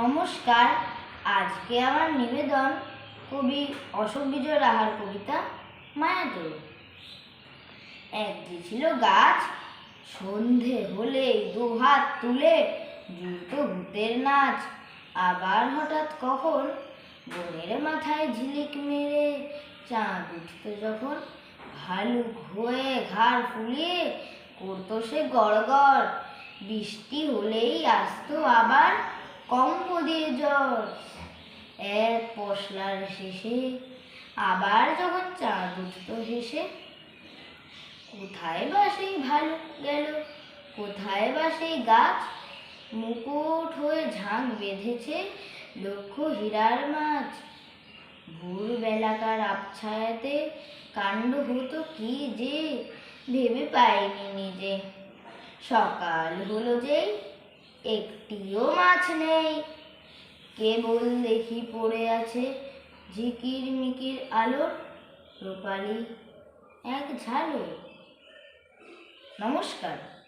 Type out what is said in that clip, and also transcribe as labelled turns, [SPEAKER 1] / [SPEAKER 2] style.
[SPEAKER 1] নমস্কার। আজকে আমার নিবেদন কবি অশোক বিজয় রাহার কবিতা মায়াতুর একটি ছিল গাছ, সন্ধে হলে দু হাত তুলে দ্রুত ভূতের নাচ। আবার হঠাৎ কখন বনের মাথায় ঝিলিক মেরে চাঁদ উঠত যখন ভালুক হয়ে ঘাড় ফুলিয়ে করতো সে গড়গড়, বৃষ্টি হলেই আসতো আবার কম্প দিয়ে জ্বর। এক পশলার শেষে, আবার যখন চাঁদ উঠত হেসে, কোথায় বা সেই ভালুক গেল? কোথায় বা সেই গাছ? মুকুট হয়ে ঝাঁক বেঁধেছে লক্ষ হীরার মাছ। ভোর বেলাকার আবছায়াতে কাণ্ড হতো কি যে, ভেবে পাইনি নিজে। সকাল হলো যেই একটিও মাছ নেই। কেবল দেখি পড়ে আছে ঝিকির মিকির আলোর রূপালি। এক ঝালো। নমস্কার।